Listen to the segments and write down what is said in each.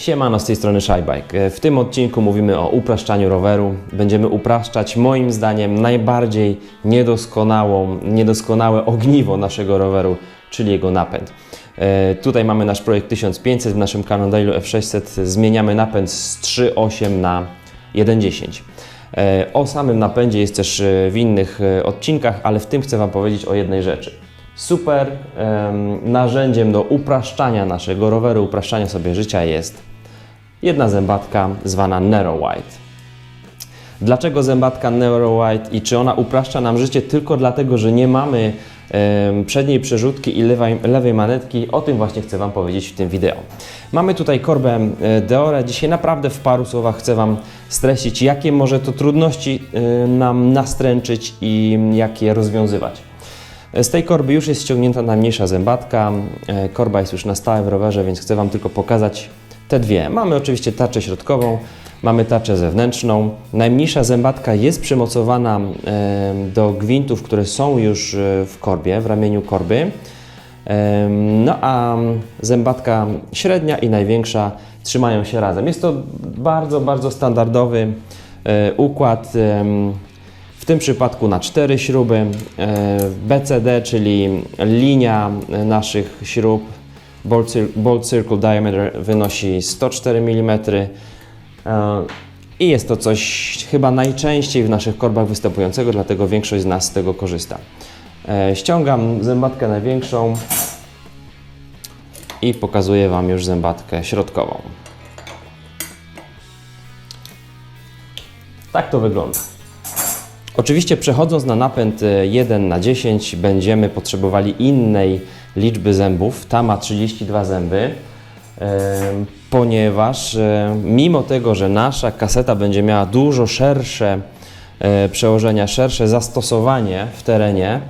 Siemano, z tej strony Shybike. W tym odcinku mówimy o upraszczaniu roweru. Będziemy upraszczać moim zdaniem najbardziej niedoskonałą, niedoskonałe ogniwo naszego roweru, czyli jego napęd. E, Tutaj mamy nasz projekt 1500, w naszym Cannondale'u F600 zmieniamy napęd z 3.8 na 1.10. E, O samym napędzie jest też e, w innych e, odcinkach, ale w tym chcę Wam powiedzieć o jednej rzeczy. Super em, narzędziem do upraszczania naszego roweru, upraszczania sobie życia jest jedna zębatka zwana Narrow White. Dlaczego zębatka Narrow White i czy ona upraszcza nam życie tylko dlatego, że nie mamy przedniej przerzutki i lewej, lewej manetki? O tym właśnie chcę Wam powiedzieć w tym wideo. Mamy tutaj korbę e, Deore. Dzisiaj naprawdę w paru słowach chcę Wam streścić, jakie może to trudności e, nam nastręczyć i jak je rozwiązywać. Z tej korby już jest ściągnięta najmniejsza zębatka. E, Korba jest już na stałe w rowerze, więc chcę Wam tylko pokazać te dwie. Mamy oczywiście tarczę środkową, mamy tarczę zewnętrzną. Najmniejsza zębatka jest przymocowana do gwintów, które są już e, w korbie, w ramieniu korby. No a zębatka średnia i największa trzymają się razem. Jest to bardzo, bardzo standardowy e, układ. w tym przypadku na cztery śruby. E, BCD, czyli linia naszych śrub, bolt, cir- bolt circle diameter wynosi 104 mm. E, I jest to coś chyba najczęściej w naszych korbach występującego, dlatego większość z nas z tego korzysta. E, Ściągam zębatkę największą i pokazuję Wam już zębatkę środkową. Tak to wygląda. Oczywiście przechodząc na napęd e, 1 na 10 będziemy potrzebowali innej liczby zębów. Ta ma 32 zęby, ponieważ mimo tego, że nasza kaseta będzie miała dużo szersze e, przełożenia, szersze zastosowanie w terenie,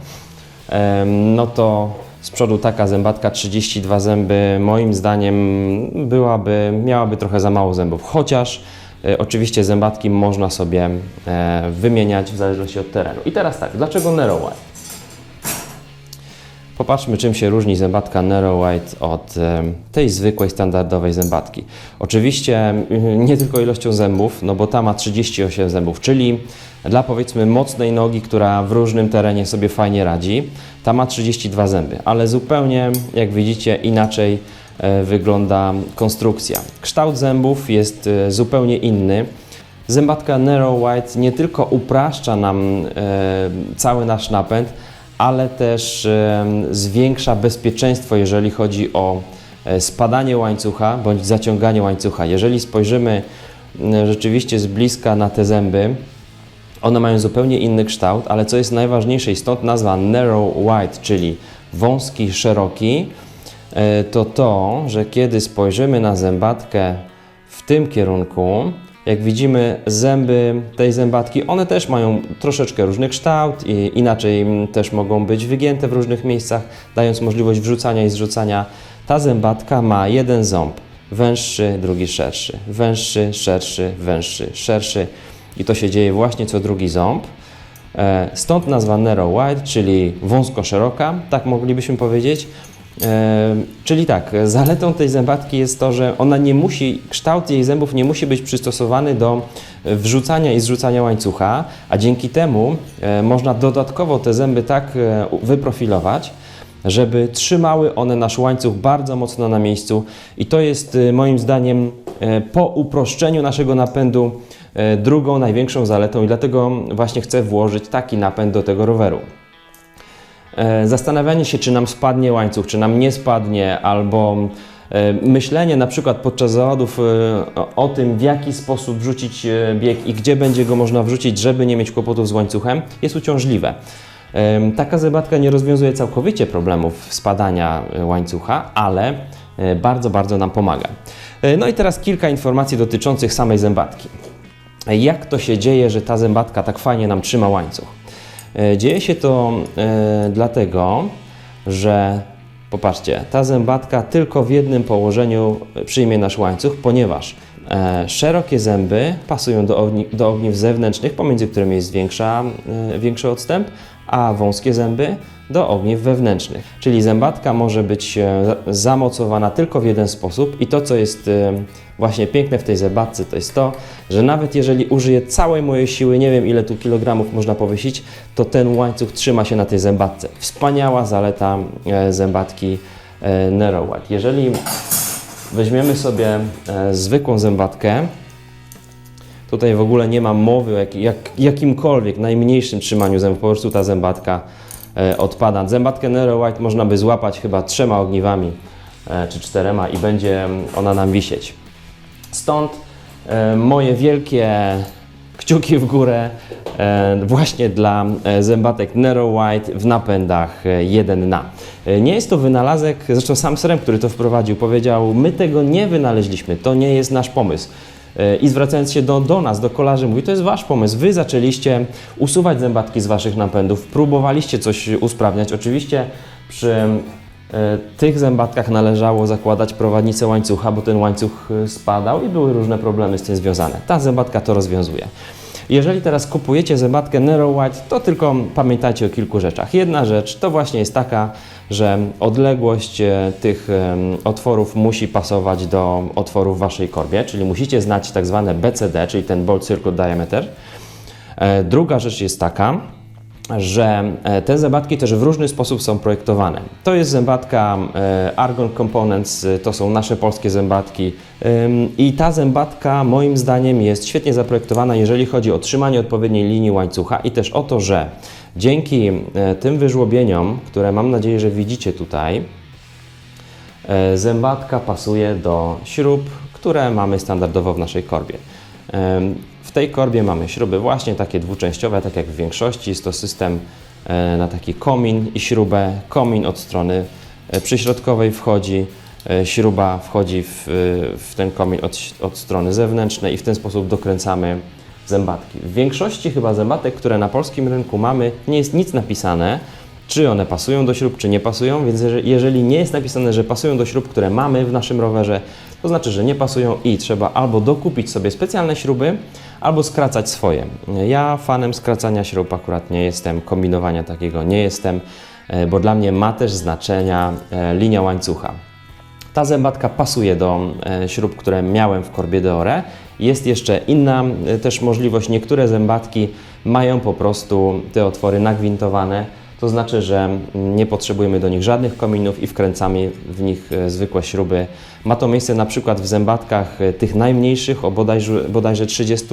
no to z przodu taka zębatka 32 zęby moim zdaniem byłaby, miałaby trochę za mało zębów, chociaż e, oczywiście zębatki można sobie e, wymieniać w zależności od terenu. I teraz tak, dlaczego Narrow? Popatrzmy, czym się różni zębatka Narrow White od tej zwykłej, standardowej zębatki. Oczywiście y, nie tylko ilością zębów, no bo ta ma 38 zębów, czyli dla powiedzmy mocnej nogi, która w różnym terenie sobie fajnie radzi, ta ma 32 zęby, ale zupełnie, jak widzicie, inaczej e, wygląda konstrukcja. Kształt zębów jest e, zupełnie inny. Zębatka Narrow White nie tylko upraszcza nam e, cały nasz napęd, ale też zwiększa bezpieczeństwo, jeżeli chodzi o e, spadanie łańcucha bądź zaciąganie łańcucha. Jeżeli spojrzymy rzeczywiście z bliska na te zęby, one mają zupełnie inny kształt, ale co jest najważniejsze stąd nazwa Narrow White, czyli wąski, szeroki, e, to to, że kiedy spojrzymy na zębatkę w tym kierunku, jak widzimy zęby tej zębatki, one też mają troszeczkę różny kształt i inaczej też mogą być wygięte w różnych miejscach, dając możliwość wrzucania i zrzucania. Ta zębatka ma jeden ząb, węższy, drugi szerszy, węższy, szerszy, węższy, szerszy i to się dzieje właśnie co drugi ząb. E, Stąd nazwa narrow wide, czyli wąsko-szeroka, tak moglibyśmy powiedzieć. Czyli tak, zaletą tej zębatki jest to, że ona nie musi, kształt jej zębów nie musi być przystosowany do wrzucania i zrzucania łańcucha, a dzięki temu e, można dodatkowo te zęby tak e, wyprofilować, żeby trzymały one nasz łańcuch bardzo mocno na miejscu i to jest e, moim zdaniem po uproszczeniu naszego napędu drugą największą zaletą i dlatego właśnie chcę włożyć taki napęd do tego roweru. E, Zastanawianie się, czy nam spadnie łańcuch, czy nam nie spadnie, albo e, myślenie na przykład podczas zawodów e, o- tym, w jaki sposób wrzucić bieg i gdzie będzie go można wrzucić, żeby nie mieć kłopotów z łańcuchem, jest uciążliwe. Taka zębatka nie rozwiązuje całkowicie problemów spadania łańcucha, ale bardzo, bardzo nam pomaga. No i teraz kilka informacji dotyczących samej zębatki. Jak to się dzieje, że ta zębatka tak fajnie nam trzyma łańcuch? E, Dzieje się to e, dlatego, że popatrzcie, ta zębatka tylko w jednym położeniu przyjmie nasz łańcuch, ponieważ e, szerokie zęby pasują do, do ogniw zewnętrznych, pomiędzy którymi jest większa, większy odstęp, a wąskie zęby do ogniw wewnętrznych. Czyli zębatka może być e, za- zamocowana tylko w jeden sposób i to, co jest e, właśnie piękne w tej zębatce, to jest to, że nawet jeżeli użyję całej mojej siły, nie wiem ile tu kilogramów można powiesić, to ten łańcuch trzyma się na tej zębatce. Wspaniała zaleta e, zębatki Nero White. Jeżeli weźmiemy sobie zwykłą zębatkę, Tutaj w ogóle nie ma mowy o jak, jak, jakimkolwiek najmniejszym trzymaniu zębów, po prostu ta zębatka e, odpada. Zębatkę Nero White można by złapać chyba trzema ogniwami e, czy czterema i będzie ona nam wisieć. Stąd e, moje wielkie kciuki w górę e, właśnie dla e, zębatek Nero White w napędach e, 1 na. E, Nie jest to wynalazek, zresztą sam Srem, który to wprowadził, powiedział: My tego nie wynaleźliśmy, to nie jest nasz pomysł. I zwracając się do, do nas, do kolarzy, mówi, to jest wasz pomysł. Wy zaczęliście usuwać zębatki z waszych napędów, próbowaliście coś usprawniać. Oczywiście przy e, tych zębatkach należało zakładać prowadnicę łańcucha, bo ten łańcuch e, spadał i były różne problemy z tym związane. Ta zębatka to rozwiązuje. Jeżeli teraz kupujecie zębatkę Nero White, to tylko pamiętajcie o kilku rzeczach. Jedna rzecz to właśnie jest taka, że odległość e, tych otworów musi pasować do otworów w waszej korbie, czyli musicie znać tak zwane BCD, czyli ten Bolt Circle Diameter. E, Druga rzecz jest taka, że e, te zębatki też w różny sposób są projektowane. To jest zębatka e, Argon Components, e, to są nasze polskie zębatki i ta zębatka moim zdaniem jest świetnie zaprojektowana, jeżeli chodzi o trzymanie odpowiedniej linii łańcucha i też o to, że dzięki tym wyżłobieniom, które mam nadzieję, że widzicie tutaj, Zębatka pasuje do śrub, które mamy standardowo w naszej korbie. W tej korbie mamy śruby właśnie takie dwuczęściowe, tak jak w większości. Jest to system e, na taki komin i śrubę. Komin od strony e, przyśrodkowej wchodzi, e, śruba wchodzi w, w ten komin od, od strony zewnętrznej i w ten sposób dokręcamy zębatki. W większości chyba zębatek, które na polskim rynku mamy, nie jest nic napisane, czy one pasują do śrub, czy nie pasują, więc jeże- jeżeli nie jest napisane, że pasują do śrub, które mamy w naszym rowerze, to znaczy, że nie pasują i trzeba albo dokupić sobie specjalne śruby, albo skracać swoje. Ja fanem skracania śrub akurat nie jestem, kombinowania takiego nie jestem, e, bo dla mnie ma też znaczenia e, linia łańcucha. Ta zębatka pasuje do e, śrub, które miałem w korbie Deore. Jest jeszcze inna też możliwość. Niektóre zębatki mają po prostu te otwory nagwintowane. To znaczy, że nie potrzebujemy do nich żadnych kominów i wkręcamy w nich e, zwykłe śruby. Ma to miejsce na przykład w zębatkach e, tych najmniejszych, o bodajże, bodajże 30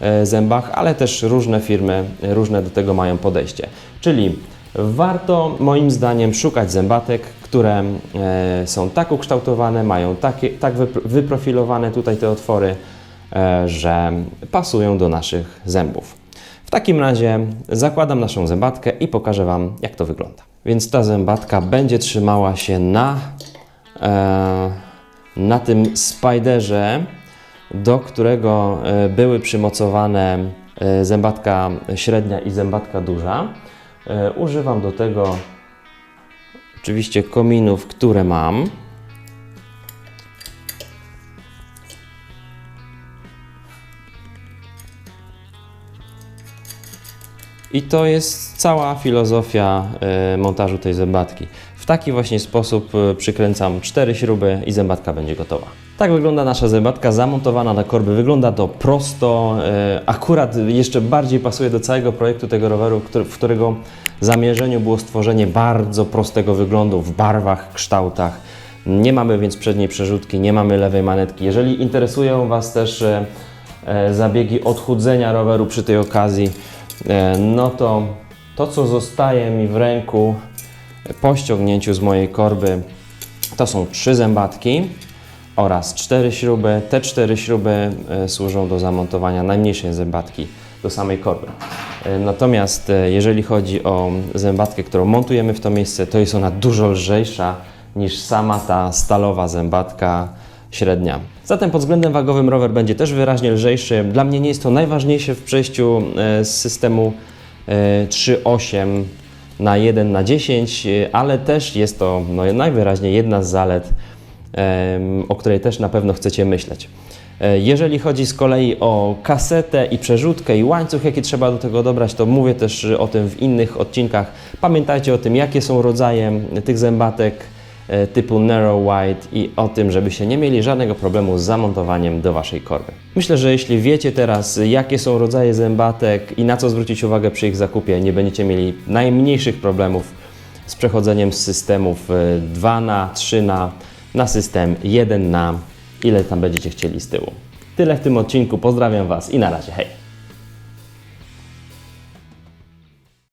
e, zębach, ale też różne firmy różne do tego mają podejście. Czyli warto moim zdaniem szukać zębatek, które są tak ukształtowane, mają takie, tak wypro- wyprofilowane tutaj te otwory, że pasują do naszych zębów. W takim razie zakładam naszą zębatkę i pokażę Wam, jak to wygląda. Więc ta zębatka będzie trzymała się na, e, na tym spiderze, do którego e, były przymocowane e, zębatka średnia i zębatka duża. E, Używam do tego oczywiście kominów, które mam. I to jest cała filozofia e, montażu tej zębatki. W taki właśnie sposób e, przykręcam cztery śruby i zębatka będzie gotowa. Tak wygląda nasza zębatka zamontowana na korby. Wygląda to prosto, e, akurat jeszcze bardziej pasuje do całego projektu tego roweru, w którego zamierzeniu było stworzenie bardzo prostego wyglądu w barwach, kształtach. Nie mamy więc przedniej przerzutki, nie mamy lewej manetki. Jeżeli interesują Was też zabiegi odchudzenia roweru przy tej okazji, no to to, co zostaje mi w ręku po ściągnięciu z mojej korby, to są trzy zębatki oraz cztery śruby. Te cztery śruby e, służą do zamontowania najmniejszej zębatki do samej korby. E, Natomiast e, jeżeli chodzi o zębatkę, którą montujemy w to miejsce, to jest ona dużo lżejsza niż sama ta stalowa zębatka średnia. Zatem pod względem wagowym rower będzie też wyraźnie lżejszy. Dla mnie nie jest to najważniejsze w przejściu e, z systemu e, 3.8 na 1 na 10, e, ale też jest to no, najwyraźniej jedna z zalet o której też na pewno chcecie myśleć. E, Jeżeli chodzi z kolei o kasetę i przerzutkę i łańcuch, jaki trzeba do tego dobrać, to mówię też o tym w innych odcinkach. Pamiętajcie o tym, jakie są rodzaje tych zębatek e, typu narrow wide i o tym, żebyście nie mieli żadnego problemu z zamontowaniem do Waszej korby. Myślę, że jeśli wiecie teraz, jakie są rodzaje zębatek i na co zwrócić uwagę przy ich zakupie, nie będziecie mieli najmniejszych problemów z przechodzeniem z systemów e, 2 na 3 na na system 1 na ile tam będziecie chcieli z tyłu. Tyle w tym odcinku. Pozdrawiam Was i na razie. Hej!